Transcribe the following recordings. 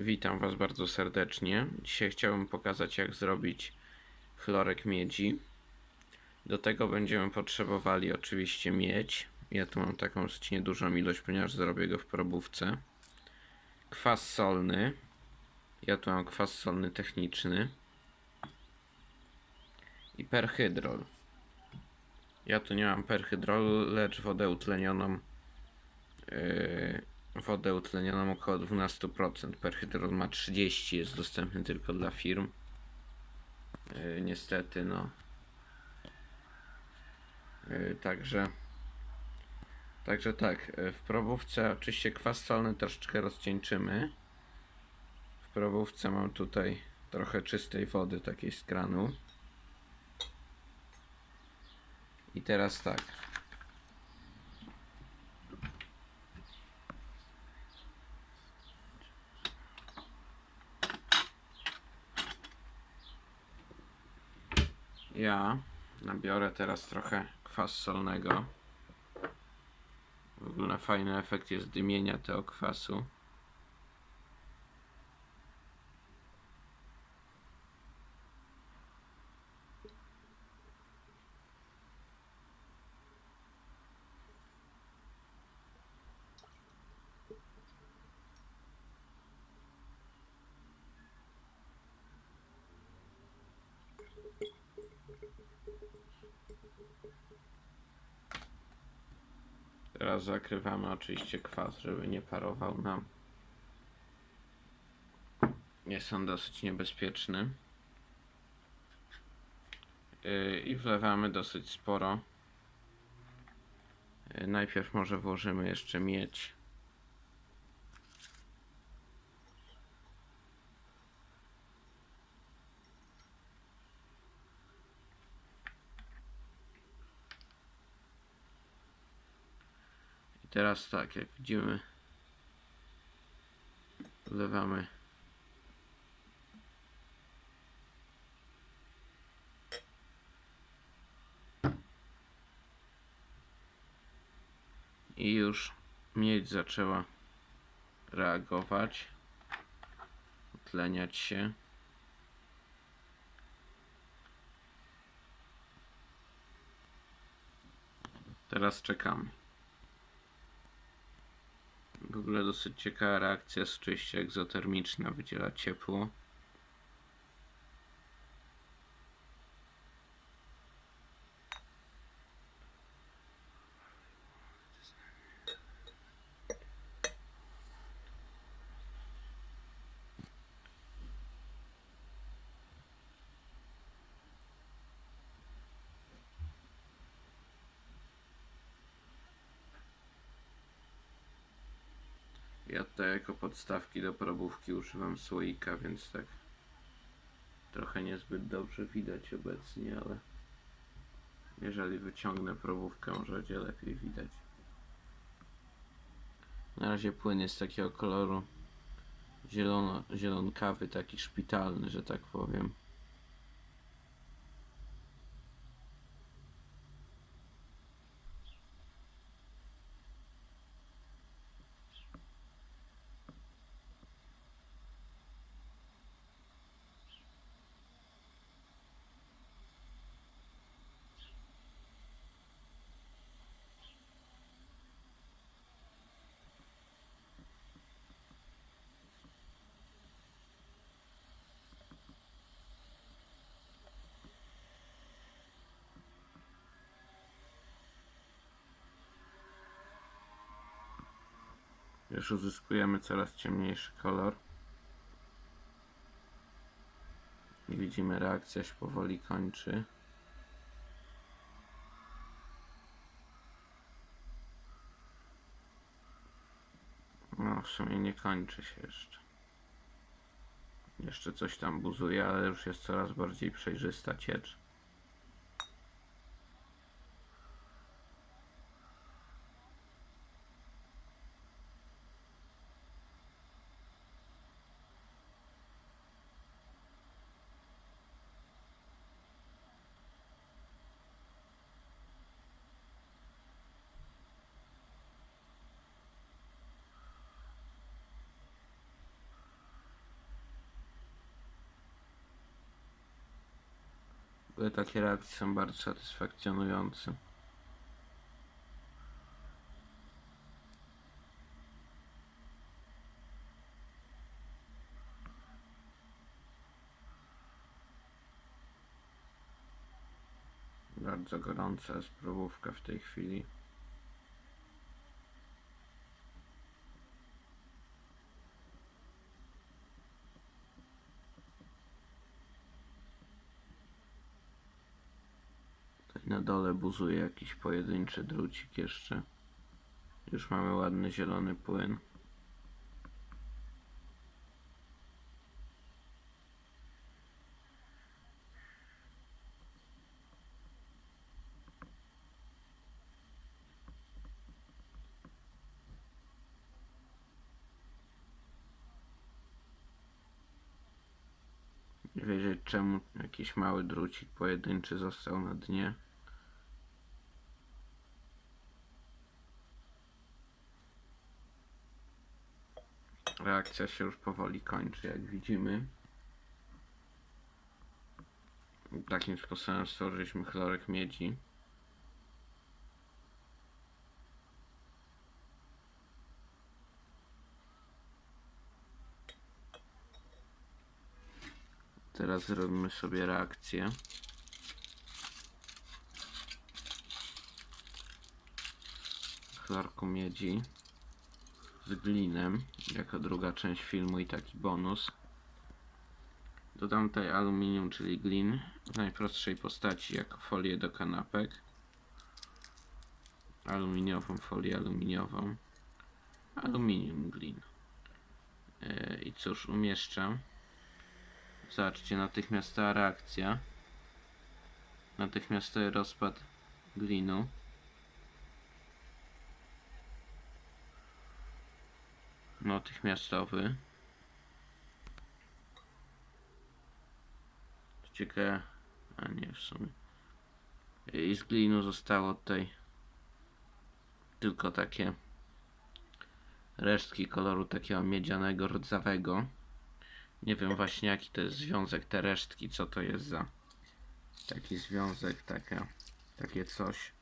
Witam Was bardzo serdecznie. Dzisiaj chciałbym pokazać jak zrobić chlorek miedzi. Do tego będziemy potrzebowali oczywiście miedź. Ja tu mam taką dosyć niedużą ilość, ponieważ zrobię go w probówce. Kwas solny. Ja tu mam kwas solny techniczny. I perhydrol. Ja tu nie mam perhydrolu, lecz wodę utlenioną. Yy, wodę utlenioną około 12%. Perhydrol ma 30, jest dostępny tylko dla firm. Yy, niestety, no. Yy, także. Także tak, yy, w probówce oczywiście kwas solny troszeczkę rozcieńczymy. W probówce mam tutaj trochę czystej wody, takiej z kranu. I teraz tak. Ja nabiorę teraz trochę kwas solnego. W ogóle fajny efekt jest dymienia tego kwasu. Teraz zakrywamy oczywiście kwas, żeby nie parował nam. Jest on dosyć niebezpieczny. Yy, I wlewamy dosyć sporo. Yy, Najpierw może włożymy jeszcze miedź. Teraz tak, jak widzimy, wlewamy i już miedź zaczęła reagować, utleniać się. Teraz czekamy. W ogóle dosyć ciekawa reakcja jest oczywiście egzotermiczna, wydziela ciepło. Ja tutaj jako podstawki do probówki używam słoika, więc tak trochę niezbyt dobrze widać obecnie, ale jeżeli wyciągnę probówkę, może będzie lepiej widać. Na razie płyn jest takiego koloru zielono, zielonkawy, taki szpitalny, że tak powiem. Już uzyskujemy coraz ciemniejszy kolor. I widzimy, reakcja się powoli kończy. No, w sumie nie kończy się jeszcze. Jeszcze coś tam buzuje, ale już jest coraz bardziej przejrzysta ciecz. Takie reakcje są bardzo satysfakcjonujące. Bardzo gorąca jest w tej chwili. Na dole buzuje jakiś pojedynczy drucik jeszcze. Już mamy ładny zielony płyn. Wiedzieć czemu jakiś mały drucik pojedynczy został na dnie. Reakcja się już powoli kończy, jak widzimy. Takim sposobem stworzyliśmy chlorek miedzi. Teraz zrobimy sobie reakcję. Chlorku miedzi z glinem jako druga część filmu i taki bonus. Dodam tutaj aluminium, czyli glin w najprostszej postaci jako folię do kanapek. Aluminiową folię aluminiową. Aluminium glin. Yy, I cóż, umieszczam. Zobaczcie, natychmiastowa reakcja. Natychmiastowy rozpad glinu. Natychmiastowy. Ciekawe. A nie, w sumie. I z glinu zostało tutaj tylko takie resztki koloru takiego miedzianego, rdzawego. Nie wiem właśnie jaki to jest związek, te resztki, co to jest za taki związek, taka, takie coś.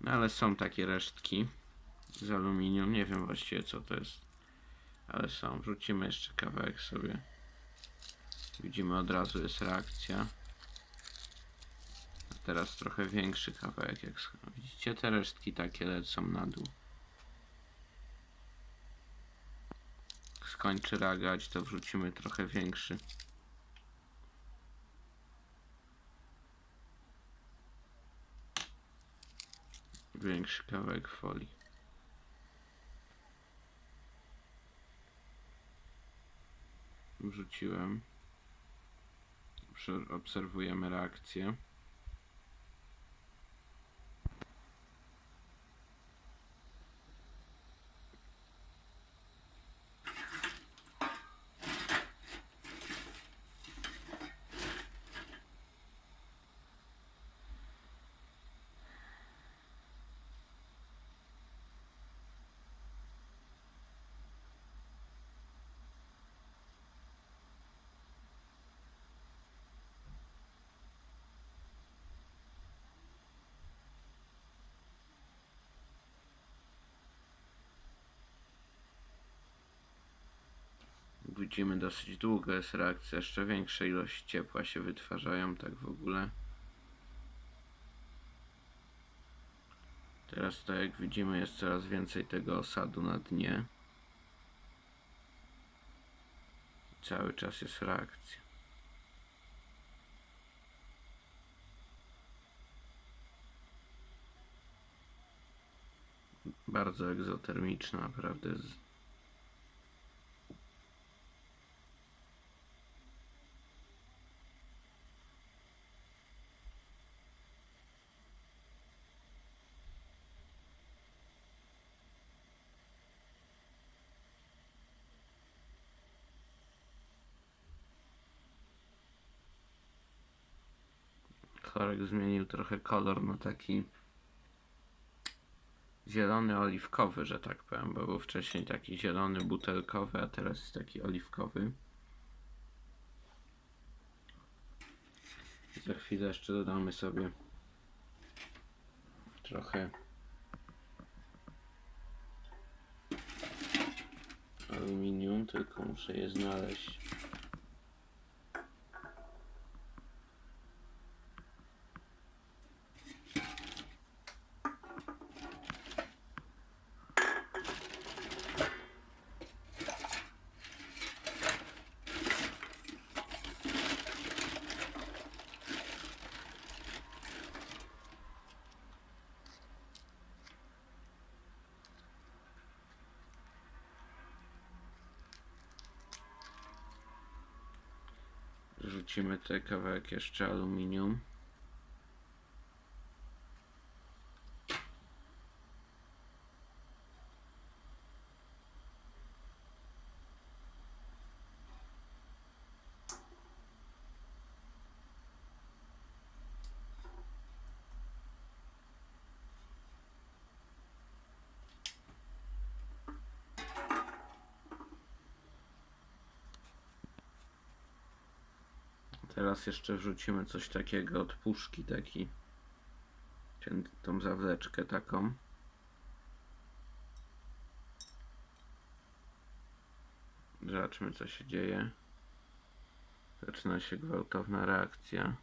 No ale są takie resztki z aluminium, nie wiem właściwie co to jest, ale są. Wrzucimy jeszcze kawałek sobie. Widzimy od razu jest reakcja. A teraz trochę większy kawałek, jak widzicie te resztki takie lecą na dół. skończy reagować, to wrzucimy trochę większy. Większy kawałek folii. Wrzuciłem. Prze- Obserwujemy reakcję. Widzimy dosyć długo jest reakcja, jeszcze większa ilość ciepła się wytwarzają tak w ogóle. Teraz tak jak widzimy jest coraz więcej tego osadu na dnie. Cały czas jest reakcja. Bardzo egzotermiczna, naprawdę. Z... Chorek zmienił trochę kolor na taki zielony oliwkowy, że tak powiem, bo był wcześniej taki zielony butelkowy, a teraz jest taki oliwkowy. Za chwilę jeszcze dodamy sobie trochę aluminium, tylko muszę je znaleźć. Rzucimy tutaj kawałek jeszcze aluminium. Teraz jeszcze wrzucimy coś takiego od puszki, taki tą zawleczkę taką. Zobaczmy co się dzieje. Zaczyna się gwałtowna reakcja.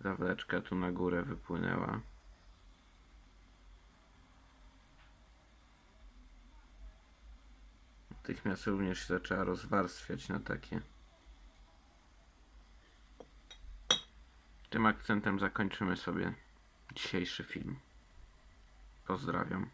Zawleczka tu na górę wypłynęła. Natychmiast również się zaczęła rozwarstwiać na takie. Tym akcentem zakończymy sobie dzisiejszy film. Pozdrawiam.